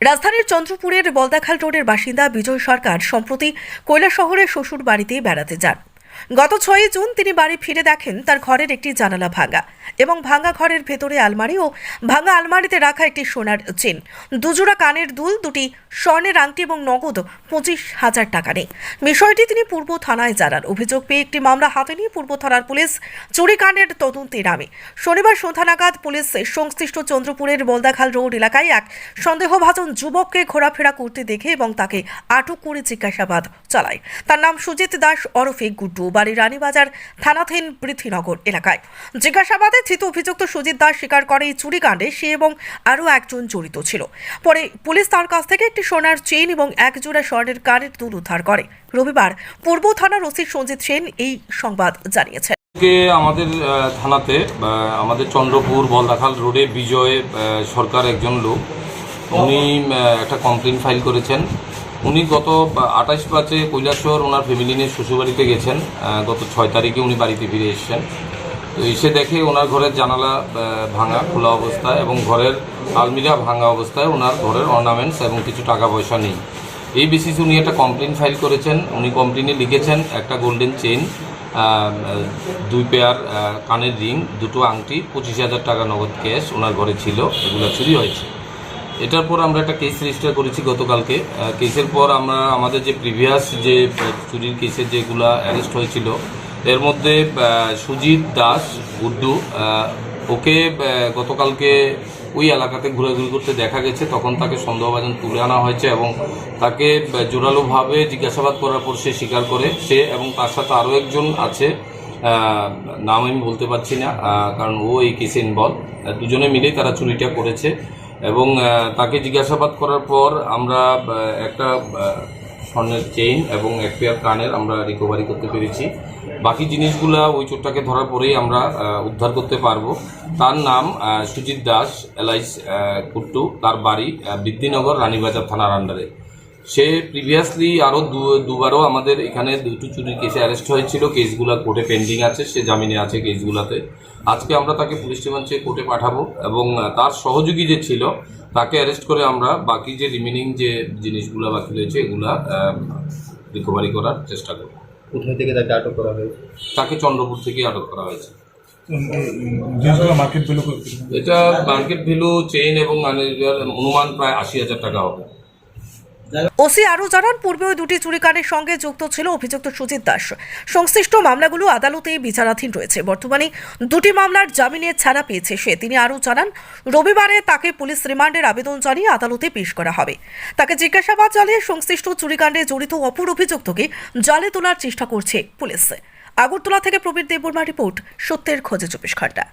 রাজধানীর চন্দ্রপুরের বলদাখাল রোডের বাসিন্দা বিজয় সরকার সম্প্রতি কৈলাসহরের শ্বশুর বাড়িতে বেড়াতে যান। গত ছয়ই জুন তিনি বাড়ি ফিরে দেখেন তার ঘরের একটি জানালা ভাঙা এবং ভাঙা ঘরের ভেতরে আলমারি ও ভাঙা আলমারিতে রাখা একটি সোনার চেন। দুজোড়া কানের দুল, দুটি স্বর্ণের আংটি এবং নগদ পঁচিশ হাজার টাকা নেই বিষয়টি তিনি পূর্ব থানায় জানান। অভিযোগ পেয়ে একটি মামলা হাতে নিয়ে পূর্ব থানার পুলিশ চুরিকাণ্ডের তদন্তে নামে। শনিবার সন্ধ্যা নাগাদ পুলিশ সংশ্লিষ্ট চন্দ্রপুরের বলদাখাল রোড এলাকায় এক সন্দেহভাজন যুবককে ঘোরাফেরা করতে দেখে এবং তাকে আটক করে জিজ্ঞাসাবাদ চালায়। তার নাম সুজিত দাস ওরফে গুড্ডু। বাড়ি রানীবাজার থানাধীন পৃথ্বীনগর এলাকায়। জিজ্ঞাসাবাদে ধৃত অভিযুক্ত সুজিত দাস স্বীকার করে এই চুরিকাণ্ডে। সে এবং আরও একজন জড়িত ছিল। পরে পুলিশ তার কাছ থেকে একটি সোনার চেইন এবং এক জোড়া স্বর্ণের কানের দুল উদ্ধার করে। রবিবার পূর্ব থানার ওসি সঞ্জিত সেন এই সংবাদ জানিয়েছেন। আজকে আমাদের থানাতে আমাদের চন্দ্রপুর বলদাখাল রোডে বিজয় সরকার একজন লোক। উনি একটা কমপ্লেন ফাইল করেছেন। উনি গত আঠাশ পাঁচে কৈলাসহর ওনার ফ্যামিলি নিয়ে শ্বশুরবাড়িতে গেছেন গত ছয় তারিখে উনি বাড়িতে ফিরে এসেছেন। তো এসে দেখে ওনার ঘরের জানালা ভাঙা, খোলা অবস্থায় এবং ঘরের আলমিরা ভাঙা অবস্থায় ওনার ঘরের অর্নামেন্টস এবং কিছু টাকা পয়সা নেই। এই বেসিসে উনি একটা কমপ্লেন ফাইল করেছেন, উনি কমপ্লেনে লিখেছেন, একটা গোল্ডেন চেইন দুই পেয়ার কানের রিং দুটো আংটি, পঁচিশ হাজার টাকা নগদ ক্যাশ ওনার ঘরে ছিল, এগুলো চুরি হয়েছে। এটার পর আমরা একটা কেস রেজিস্টার করেছি গতকালকে। কেসের পর আমরা আমাদের যে প্রিভিয়াস যে চুরির কেসের যেগুলো অ্যারেস্ট হয়েছিল, এর মধ্যে সুজিত দাস, গুড্ডু ওকে গতকালকে ওই এলাকাতে ঘোরাঘুরি করতে দেখা গেছে। তখন তাকে সন্দেহভাজন তুলে আনা হয়েছে এবং তাকে জোরালোভাবে জিজ্ঞাসাবাদ করার পর সে স্বীকার করে। সে এবং তার সাথে আরও একজন আছে নাম আমি বলতে পারছি না কারণ ও এই কেসে ইনভলভ দুজনে মিলেই তারা চুরিটা করেছে। এবং তাকে জিজ্ঞাসাবাদ করার পর আমরা একটা স্বর্ণের চেইন এবং এক পেয়ার কানের আমরা রিকভারি করতে পেরেছি। বাকি জিনিসগুলা ওই চোরটাকে ধরার পরেই আমরা উদ্ধার করতে পারব। তার নাম সুজিত দাস এলাইস কুট্টু। তার বাড়ি বৃদ্ধিনগর রানীবাজার থানার আন্ডারে সে প্রিভিয়াসলি আরও দুবারও আমাদের এখানে দুটো চুরির কেসে অ্যারেস্ট হয়েছিল। কেসগুলো কোর্টে পেন্ডিং আছে সে জামিনে আছে কেসগুলোতে আজকে আমরা তাকে পুলিশ রিমান্ডে কোর্টে পাঠাবো এবং তার সহযোগী যে ছিল তাকে অ্যারেস্ট করে আমরা বাকি যে রিমেনিং যে জিনিসগুলো বাকি রয়েছে এগুলা রিকভারি করার চেষ্টা করব। কোথায় থেকে তাকে আটক করা হয়েছে? তাকে চন্দ্রপুর থেকে আটক করা হয়েছে। এটা মার্কেট ভ্যালু চেইন এবং অনুমান প্রায় আশি হাজার টাকা হবে। ওসি আরও জানান পূর্বে ওই দুটি চুরিকাণ্ডের সঙ্গে যুক্ত ছিল অভিযুক্ত সুজিত দাস। সংশ্লিষ্ট মামলাগুলো আদালতে বিচারাধীন রয়েছে। বর্তমানে দুটি মামলার জামিনে ছাড়া পেয়েছে সে। তিনি আরও জানান, রবিবারে তাকে পুলিশ রিমান্ডের আবেদন জানিয়ে আদালতে পেশ করা হবে। তাকে জিজ্ঞাসাবাদ চালিয়ে সংশ্লিষ্ট চুরিকাণ্ডে জড়িত অপর অভিযুক্তকে জালে তোলার চেষ্টা করছে পুলিশ। আগরতলা থেকে প্রবীর দেববর্মা রিপোর্ট, সত্যের খোঁজে চব্বিশ ঘণ্টা।